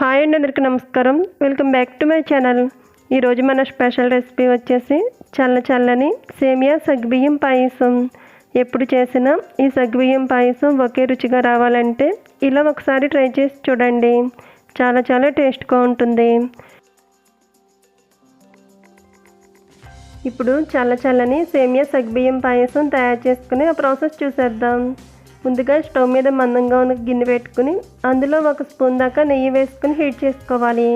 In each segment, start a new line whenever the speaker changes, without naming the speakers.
Hi అండి అందరికీ నమస్కారం. Welcome back to my channel ఈరోజు మన స్పెషల్ రెసిపీ వచ్చేసి చల్ల చల్లని సేమియా సగ్బియ్యం పాయసం. ఎప్పుడు చేసినా ఈ సగ్బియ్యం పాయసం ఒకే రుచిగా రావాలంటే ఇలా ఒకసారి ట్రై చేసి చూడండి. చాలా చాలా టేస్ట్గా ఉంటుంది. ఇప్పుడు చల్ల చల్లని సేమియా సగ్బియ్యం పాయసం తయారు చేసుకుని ఆ ప్రాసెస్ చూసేద్దాం. ముందుగా స్టవ్ మీద మందంగా ఉన్న గిన్నె పెట్టుకుని అందులో ఒక స్పూన్ దాకా నెయ్యి వేసుకుని హీట్ చేసుకోవాలి.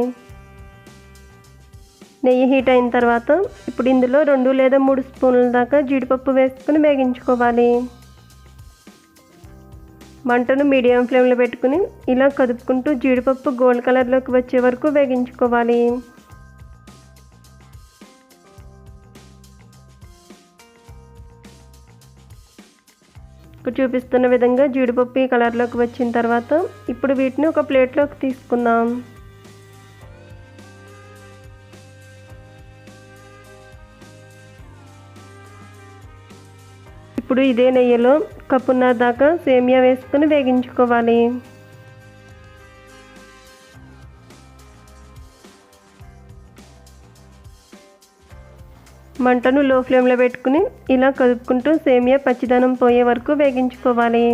నెయ్యి హీట్ అయిన తర్వాత ఇప్పుడు ఇందులో రెండు లేదా మూడు స్పూన్ల దాకా జీడిపప్పు వేసుకుని వేగించుకోవాలి. మంటను మీడియం ఫ్లేమ్లో పెట్టుకుని ఇలా కదుపుకుంటూ జీడిపప్పు గోల్డ్ కలర్లోకి వచ్చే వరకు వేగించుకోవాలి. ఇక్కడ చూపిస్తున్న విధంగా జీడిపప్పు ఈ కలర్లోకి వచ్చిన తర్వాత ఇప్పుడు వీటిని ఒక ప్లేట్లోకి తీసుకుందాం. ఇప్పుడు ఇదే నెయ్యిలో కప్పున్నర దాకా సేమియా వేసుకుని వేగించుకోవాలి. మంటను లో ఫ్లేమ్లో పెట్టుకుని ఇలా కదుపుకుంటూ సేమియా పచ్చిదనం పోయే వరకు వేగించుకోవాలి.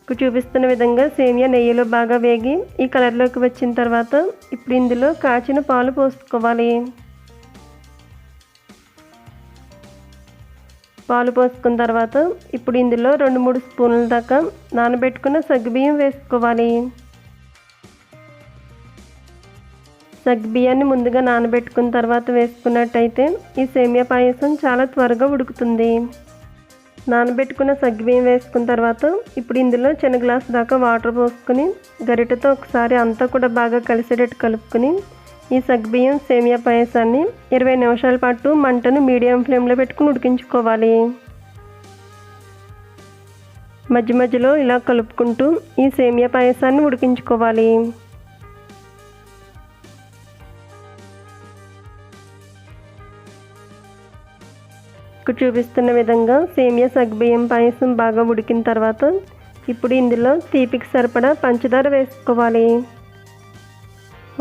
ఇప్పుడు చూపిస్తున్న విధంగా సేమియా నెయ్యిలో బాగా వేగి ఈ కలర్లోకి వచ్చిన తర్వాత ఇప్పుడు ఇందులో కాచిన పాలు పోసుకోవాలి. పాలు పోసుకున్న తర్వాత ఇప్పుడు ఇందులో రెండు మూడు స్పూన్ల దాకా నానబెట్టుకున్న సగ్గుబియ్యం వేసుకోవాలి. సగ్బియ్యాన్ని ముందుగా నానబెట్టుకున్న తర్వాత వేసుకున్నట్టయితే ఈ సేమియా పాయసం చాలా త్వరగా ఉడుకుతుంది. నానబెట్టుకున్న సగ్బియ్యం వేసుకున్న తర్వాత ఇప్పుడు ఇందులో చిన్న గ్లాస్ దాకా వాటర్ పోసుకొని గరిటతో ఒకసారి అంతా కూడా బాగా కలిసేటట్టు కలుపుకుని ఈ సగ్బియ్యం సేమియా పాయసాన్ని ఇరవై నిమిషాల పాటు మంటను మీడియం ఫ్లేమ్లో పెట్టుకుని ఉడికించుకోవాలి. మధ్య మధ్యలో ఇలా కలుపుకుంటూ ఈ సేమియా పాయసాన్ని ఉడికించుకోవాలి. ఇక్కడ చూపిస్తున్న విధంగా సేమియా సగ్బియ్యం పాయసం బాగా ఉడికిన తర్వాత ఇప్పుడు ఇందులో తీపికి సరిపడా పంచదార వేసుకోవాలి.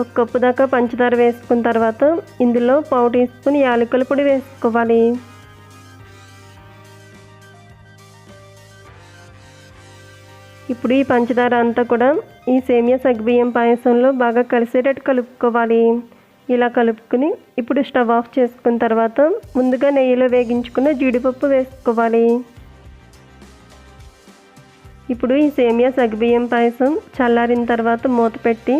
ఒక కప్పు దాకా పంచదార వేసుకున్న తర్వాత ఇందులో పావు టీ స్పూన్ యాలకుల పొడి వేసుకోవాలి. ఇప్పుడు ఈ పంచదార అంతా కూడా ఈ సేమియా సగ్బియ్యం పాయసంలో బాగా కలిసేటట్టు కలుపుకోవాలి. ఇలా కలుపుకుని ఇప్పుడు స్టవ్ ఆఫ్ చేసుకున్న తర్వాత ముందుగా నెయ్యిలో వేగించుకున్న జీడిపప్పు వేసుకోవాలి. ఇప్పుడు ఈ సేమియా సగ్బియ్యం పాయసం చల్లారిన తర్వాత మూత పెట్టి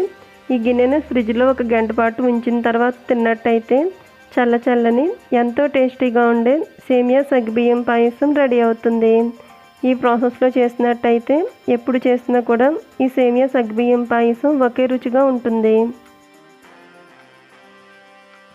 ఈ గిన్నెను ఫ్రిడ్జ్లో ఒక గంట పాటు ఉంచిన తర్వాత తిన్నట్టయితే చల్ల చల్లని ఎంతో టేస్టీగా ఉండే సేమియా సగ్బియ్యం పాయసం రెడీ అవుతుంది. ఈ ప్రాసెస్లో చేసినట్టయితే ఎప్పుడు చేసినా కూడా ఈ సేమియా సగ్బియ్యం పాయసం ఒకే రుచిగా ఉంటుంది.